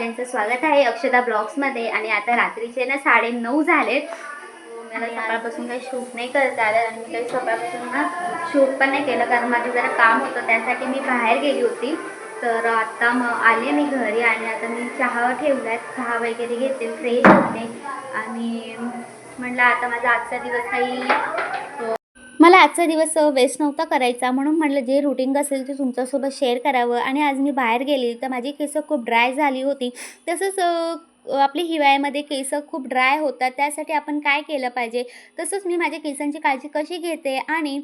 सगळ्यांचं स्वागत आहे अक्षदा ब्लॉग्समध्ये. आणि आता रात्रीचे ना साडे नऊ झालेत मला सकाळपासून काही शूट नाही करत आलं आणि मी काही सकाळपासून ना शूट पण नाही केलं कारण माझं जरा काम होतं त्यासाठी मी बाहेर गेली होती. तर आता मग आले मी घरी आणि आता मी चहा ठेवला चहा वगैरे घेते फ्रेश होते. आणि म्हटलं आता माझा आजचा दिवस काही मला आजचा दिवस वेस्ट नव्हता करायचा. म्हणून म्हटलं जे रुटीन असेल ते तुमच्यासोबत शेअर करावं. आणि आज मी बाहेर गेली तर माझी केस खूप ड्राय झाली होती. तसंच आपली हिवाळ्यामध्ये केस खूप ड्राय होतात. त्यासाठी आपण काय केलं पाहिजे? तसंच मी माझ्या केसांची काळजी कशी घेते? आणि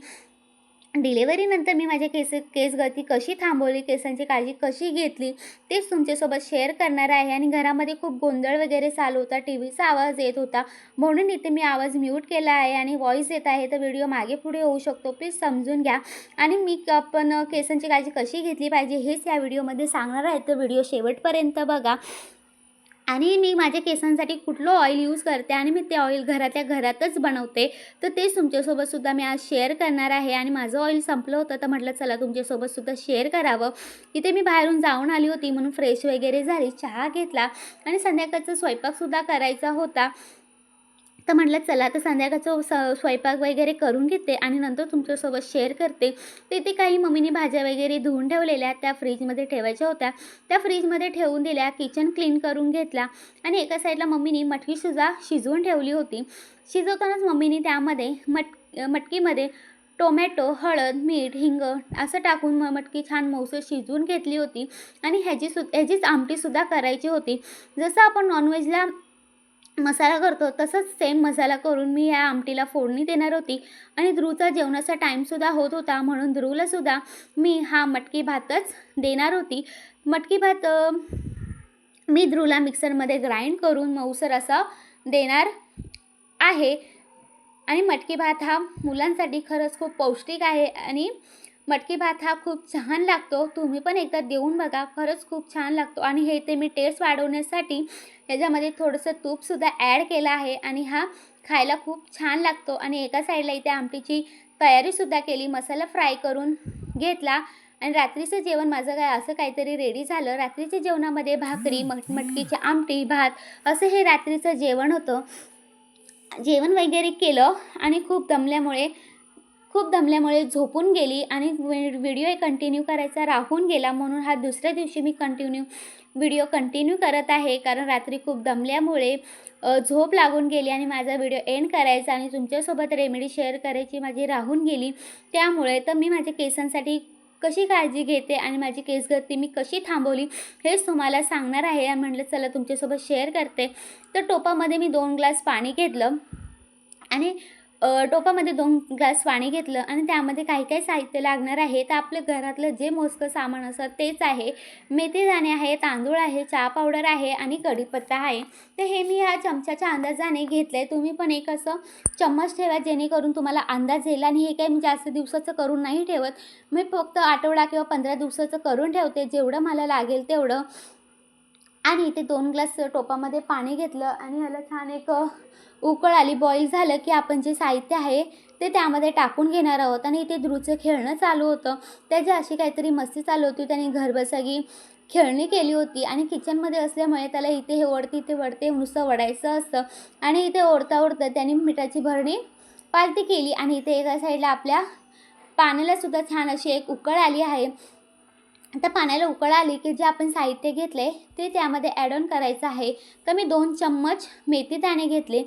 डिलेवरीनंतर मी माझ्या केस केस गळती कशी थांबवली केसांची काळजी कशी घेतली तेच तुमच्यासोबत शेअर करणार आहे. आणि घरामध्ये खूप गोंधळ वगैरे चालू होता टी व्हीचा आवाज येत होता. म्हणून इथे मी आवाज म्यूट केला आहे आणि व्हॉईस येत आहे. तर व्हिडिओ मागे पुढे होऊ शकतो. प्लीज समजून घ्या. आणि मी आपण केसांची काळजी कशी घेतली पाहिजे हेच या व्हिडिओमध्ये सांगणार आहे. तर व्हिडिओ शेवटपर्यंत बघा. आणि मी माझ्या केसांसाठी कुठलं ऑइल यूज करते आणि मी ते ऑइल घरातल्या घरातच बनवते तर तेच तुमच्यासोबतसुद्धा मी आज शेअर करणार आहे आणि माझं ऑइल संपलं होतं तर म्हटलं चला तुमच्यासोबतसुद्धा शेअर करावं. इथे मी बाहेरून जाऊन आली होती म्हणून फ्रेश वगैरे झाली चहा घेतला आणि संध्याकाळचा स्वयंपाकसुद्धा करायचा होता. तर म्हटलं चला तर संध्याकाळचं स स्वयंपाक वगैरे करून घेते आणि नंतर तुमच्यासोबत शेअर करते. तर इथे काही मम्मीने भाज्या वगैरे धुवून ठेवलेल्या त्या फ्रीजमध्ये ठेवायच्या होत्या. त्या फ्रीजमध्ये ठेवून दिल्या किचन क्लीन करून घेतला आणि एका साईडला मम्मीने मटकीसुद्धा शिजवून ठेवली होती. शिजवतानाच मम्मीने त्यामध्ये मट मटकीमध्ये टोमॅटो हळद मीठ हिंग असं टाकून म मटकी छान मौसर शिजवून घेतली होती आणि ह्याची सु ह्याचीच आमटीसुद्धा करायची होती. जसं आपण नॉनव्हेजला मसाला करतो तसंच सेम मसाला करून मी या आमटीला फोडणी देणार होती आणि ध्रुवचा जेवणाचा टाईमसुद्धा होत होता म्हणून ध्रुवलासुद्धा मी हा मटकी भातच देणार होती. मटकी भात मी ध्रुवला मिक्सरमध्ये ग्राइंड करून मऊसर असा देणार आहे. आणि मटकी भात हा मुलांसाठी खरंच खूप पौष्टिक आहे आणि मटकी भात हा खूप छान लागतो. तुम्ही पण एकदा देऊन बघा. खरंच खूप छान लागतो. आणि हे ते मी टेस्ट वाढवण्यासाठी याच्यामध्ये थोडंसं तूपसुद्धा ॲड केलं आहे. आणि हा खायला खूप छान लागतो. आणि एका साईडला इथे आमटीची तयारीसुद्धा केली. मसाला फ्राय करून घेतला. आणि रात्रीचं जेवण माझं काय असं काहीतरी रेडी झालं. रात्रीच्या जेवणामध्ये भाकरी मट मटकीची आमटी भात असं हे रात्रीचं जेवण होतं. जेवण वगैरे केलं. आणि खूप दमल्यामुळे खूप दमल्यामुळे झोपून गेली आणि व्हिडिओ कंटिन्यू करायचा राहून गेला म्हणून हा दुसऱ्या दिवशी मी कंटिन्यू व्हिडिओ कंटिन्यू करत आहे. कारण रात्री खूप दमल्यामुळे झोप लागून गेली आणि माझा व्हिडिओ एंड करायचा आणि तुमच्यासोबत रेमेडी शेअर करायची माझी राहून गेली. त्यामुळे तर मी माझ्या केसांसाठी कशी काळजी घेते आणि माझी केस गळती मी कशी थांबवली हेच तुम्हाला सांगणार आहे. आणि म्हटलं चला तुमच्यासोबत शेअर करते. तर टोपामध्ये मी दोन ग्लास पाणी घेतलं आणि टोपामध्ये दोन ग्लास पाणी घेतलं आणि त्यामध्ये काही काही साहित्य लागणार आहे. तर आपलं घरातलं जे मोजकं सामान असतं तेच आहे. मेथी दाणे आहे तांदूळ आहे चहा पावडर आहे आणि कढीपत्ता आहे. तर हे मी ह्या चमच्याच्या अंदाजाने घेतलं आहे तुम्ही पण एक असं चम्मच ठेवा जेणेकरून तुम्हाला अंदाज येईल आणि हे काही मी जास्त दिवसाचं करून नाही ठेवत. मी फक्त आठवडा किंवा पंधरा दिवसाचं करून ठेवते. जेवढं मला लागेल तेवढं. आणि इथे दोन ग्लास टोपामध्ये पाणी घेतलं आणि ह्याला छान एक उकळ आली. बॉईल झालं की आपण जे साहित्य आहे ते त्यामध्ये टाकून घेणार आहोत. आणि इथे ध्रुवचं खेळणं चालू होतं. त्याची अशी काहीतरी मस्ती चालू होती. त्याने घरबसगी खेळणी केली होती. आणि किचनमध्ये असल्यामुळे त्याला इथे हे ओढते इथे वडते नुसतं वडायचं असतं. आणि इथे ओढता ओढता त्याने मिठाची भरणी पालती केली. आणि इथे एका साईडला आपल्या पाण्यालासुद्धा छान अशी एक उकळ आली आहे. आता पाण्याला उकळ आली की जे आपण साहित्य घेतले ते त्यामध्ये ॲड ऑन करायचं आहे. तर मी दोन चम्मच मेथी दाणे घेतले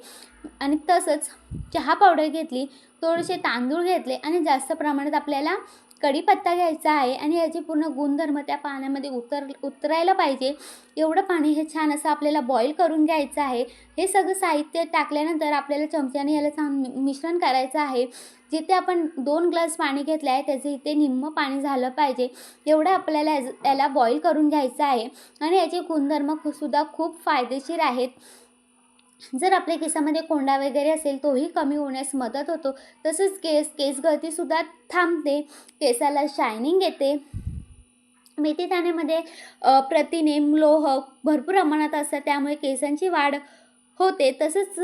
आणि तसंच चहा पावडर घेतली थोडेसे तांदूळ घेतले आणि जास्त प्रमाणात आपल्याला कढीपत्ता घ्यायचा आहे आणि याचे पूर्ण गुणधर्म त्या पाण्यामध्ये उतर उतरायला पाहिजे. एवढं पाणी हे छान असं आपल्याला बॉईल करून घ्यायचं आहे. हे सगळं साहित्य टाकल्यानंतर आपल्याला चमच्याने याला छान मिश्रण करायचं आहे. जिथे आपण दोन ग्लास पाणी घेतलं आहे त्याचं इथे निम्म पाणी झालं पाहिजे. एवढं आपल्याला याज- याला बॉईल करून घ्यायचं आहे. आणि याचे गुणधर्म सुद्धा खूप फायदेशीर आहेत. जर आपल्या केसामध्ये कोंडा वगैरे असेल तोही कमी होण्यास मदत होतो. तसंच केस केस गळतीसुद्धा थांबते. केसाला शायनिंग येते. मेथी दाण्यामध्ये प्रथिने लोह भरपूर प्रमाणात असतात. त्यामुळे केसांची वाढ होते. तसंच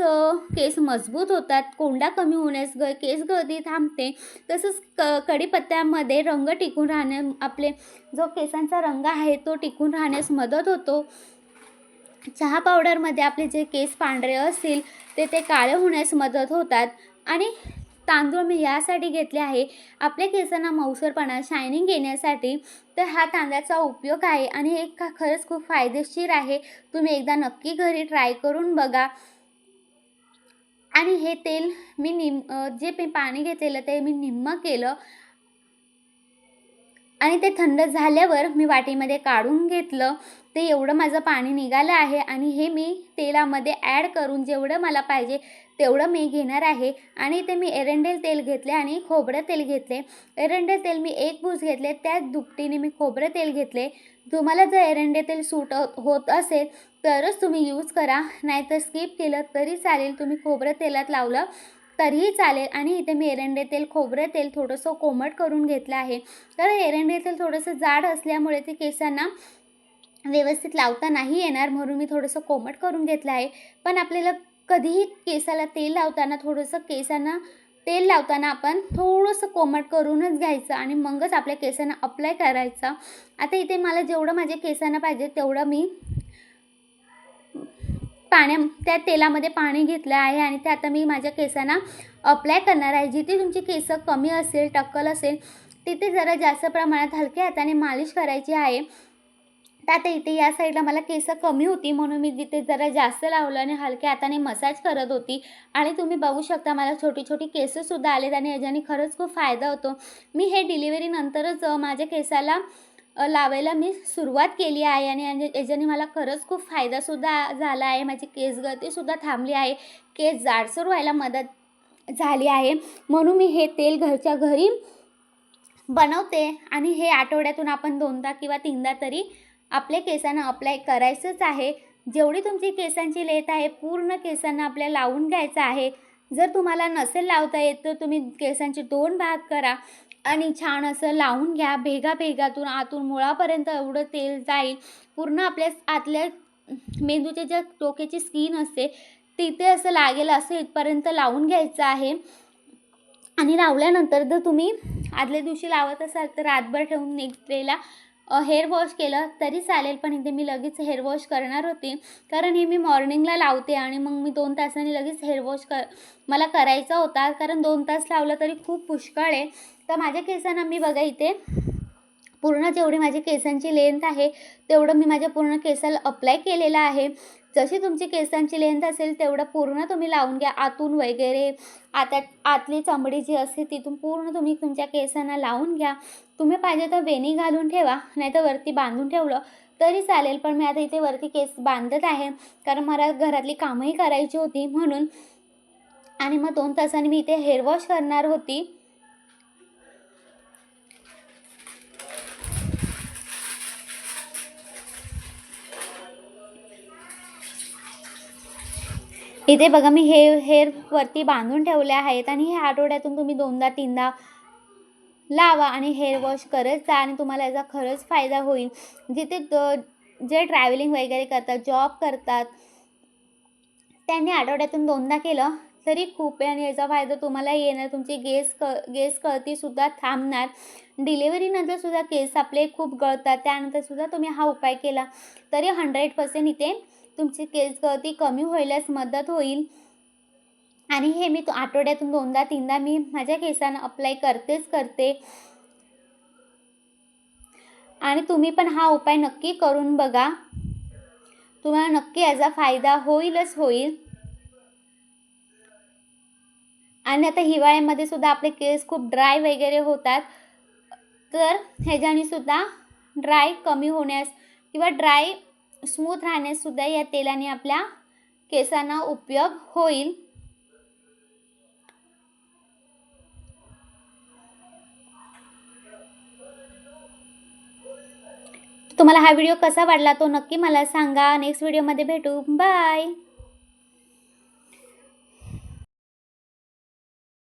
केस मजबूत होतात. कोंडा कमी होण्यास ग केस गळती थांबते. तसंच क कढीपत्त्यामध्ये रंग टिकून राहण्या आपले जो केसांचा रंग आहे तो टिकून राहण्यास मदत होतो. चहा पावडरमध्ये आपले जे केस पांढरे असतील ते ते काळे होण्यास मदत होतात. आणि तांदूळ मी यासाठी घेतले आहे. आपल्या केसांना मऊसरपणा शायनिंग येण्यासाठी तर हा तांदळाचा उपयोग आहे आणि हे का खरंच खूप फायदेशीर आहे. तुम्ही एकदा नक्की घरी ट्राय करून बघा. आणि हे तेल मी निम जे मी पाणी घेतलेलं ते मी निम्म केलं. आणि ते थंड झाल्यावर मी वाटीमध्ये काढून घेतलं. ते एवढं माझं पाणी निघालं आहे आणि हे मी तेलामध्ये ॲड करून जेवढं मला पाहिजे तेवढं मी घेणार आहे. आणि ते मी एरंडेल तेल घेतले आणि खोबरं तेल घेतले. एरंडेल तेल मी एक बूस घेतले. त्याच दुपटीने मी खोबरं तेल घेतले. तुम्हाला जर एरंडे तेल सूट होत असेल तरच तुम्ही यूज करा. नाहीतर स्किप केलं तरी चालेल. तुम्ही खोबरं तेलात लावलं तरीही चालेल. आणि इथे मी एरंडे तेल खोबरं तेल थोडंसं कोमट करून घेतलं आहे. तर एरंडे तेल थोडंसं जाड असल्यामुळे ते केसांना व्यवस्थित लावता नाही येणार. म्हणून मी थोडंसं कोमट करून घेतलं आहे. पण आपल्याला कधीही केसाला तेल लावताना थोडंसं केसांना तेल लावताना आपण थोडंसं कोमट करूनच घ्यायचं आणि मगच आपल्या केसांना अप्लाय करायचं. आता इथे मला जेवढं माझ्या केसांना पाहिजे तेवढं मी पाण्या त्या तेलामध्ये पाणी घेतलं आहे आणि ते आता मी माझ्या केसांना अप्लाय करणार आहे. जिथे तुमची केस कमी असेल टक्कल असेल तिथे जरा जास्त प्रमाणात हलक्या हाताने मालिश करायची आहे. तर आता इथे या साईडला मला केस कमी होती म्हणून मी तिथे जरा जास्त लावलं आणि हलक्या हाताने मसाज करत होती. आणि तुम्ही बघू शकता मला छोटी छोटी केससुद्धा आलेत आणि याच्याने खरंच खूप फायदा होतो. मी हे डिलिव्हरीनंतरच माझ्या केसाला लावायला मी सुरुवात केली आहे आणि याच्याने मला खरंच खूप फायदासुद्धा झाला आहे. माझी केस गळतीसुद्धा थांबली आहे. केस जाडसर व्हायला मदत झाली आहे. म्हणून मी हे तेल घरच्या घरी बनवते आणि हे आठवड्यातून आपण दोनदा किंवा तीनदा तरी आपल्या केसांना अप्लाय करायचंच आहे. जेवढी तुमची केसांची लेत आहे पूर्ण केसांना आपल्या लावून घ्यायचं आहे. जर तुम्हाला नसेल लावता येत तर तुम्ही केसांचे दोन भाग करा आणि छान असं लावून घ्या. भेगा भेगातून आतून मुळापर्यंत एवढं तेल जाईल. पूर्ण आपल्या आतल्या मेंदूच्या ज्या डोक्याची स्किन असते तिथे असं लागेल असं इथपर्यंत लावून घ्यायचं आहे. आणि लावल्यानंतर जर तुम्ही आदल्या दिवशी लावत असाल तर रातभर ठेवून नेक्स्ट डेला हेअर वॉश केलं तरी चालेल पण इथे मी लगेच हेअर वॉश करणार होते. कारण हे मी मॉर्निंगला लावते आणि मग मी दोन तासांनी लगेच हेअर वॉश कर मला करायचा होता. कारण दोन तास लावलं तरी खूप पुष्कळ आहे. तर माझ्या केसांना मी बघा इथे पूर्ण जेवढी माझी केसांची लेंथ आहे तेवढं मी माझ्या पूर्ण केसाला अप्लाय केलेलं आहे. जशी तुमची केसांची लेंथ असेल तेवढं पूर्ण तुम्ही लावून घ्या. आतून वगैरे आता आतली चामडी जी असते तिथून पूर्ण तुम्ही तुमच्या केसांना लावून घ्या. तुम्ही पाहिजे तर वेणी घालून ठेवा नाही तर वरती बांधून ठेवलं तरी चालेल. पण मी आता इथे वरती केस बांधत आहे कारण मला घरातली कामंही करायची होती म्हणून. आणि मग दोन तासांनी मी इथे हेअर वॉश करणार होती. इथे बघा मी हे हेअर वरती बांधून ठेवले आहेत आणि हे आठवड्यातून तुम्ही दोनदा तीनदा लावा आणि हेअर वॉश करत जा आणि तुम्हाला याचा खरंच फायदा होईल. जिथे द- जे ट्रॅव्हलिंग वगैरे करतात जॉब करतात त्यांनी आठवड्यातून दोनदा केलं तरी खूप आहे आणि याचा फायदा तुम्हाला येणार. तुमची गेस क गेस कळतीसुद्धा थांबणार. डिलेवरीनंतरसुद्धा केस आपले खूप गळतात. त्यानंतर सुद्धा तुम्ही हा उपाय केला तरी हंड्रेड पर्सेंट इथे तुमची केस गळती कमी होईलच मदत होईल. आणि हे मी तो आठवड्यातून दोनदा तीनदा मी माझ्या केसांना अप्लाय करतेच करते. आणि तुम्ही पण हा उपाय नक्की करून बघा. तुम्हाला नक्की याचा फायदा होईलच होईल. आणि आता हिवाळ्यामध्ये सुद्धा आपले केस खूप ड्राय वगैरे होतात. तर ह्याच्याने सुद्धा ड्राय कमी होण्यास किंवा ड्राय स्मूथ राहण्यासुद्धा या तेलाने आपल्या केसांना उपयोग होईल. तुम्हाला हा व्हिडिओ कसा वाटला तो नक्की मला सांगा. नेक्स्ट व्हिडिओमध्ये भेटू. बाय